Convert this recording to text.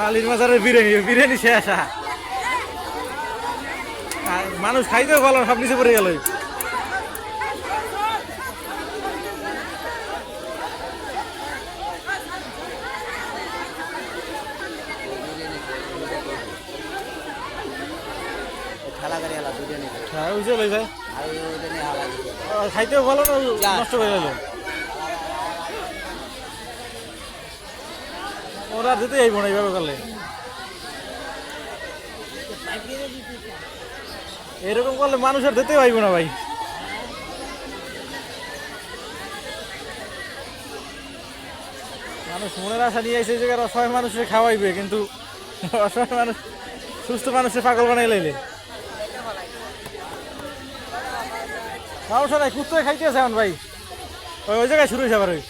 আলির মাজারের বিরিয়ানি বিরিয়ানি শেষ মানুষ খাইতেও ভালো সব নিচে পড়ে গেল। হ্যাঁ খাইতেও ভালো না নষ্ট হয়ে গেল। ওরা দিতে যাইব না এইভাবে করলে। এরকম করলে মানুষের দিতে পাইব না ভাই। মানুষ মনের আশা নিয়ে এসে জায়গায় অসহায় মানুষের খাওয়াইবে, কিন্তু অসহায় মানুষ, সুস্থ মানুষের পাগল বানাই লাইলে। সমস্যা নাই, কুত্তায় খাইতে আছে এখন ভাই। ওই ওই জায়গায় শুরু হয়েছে আবার ওই।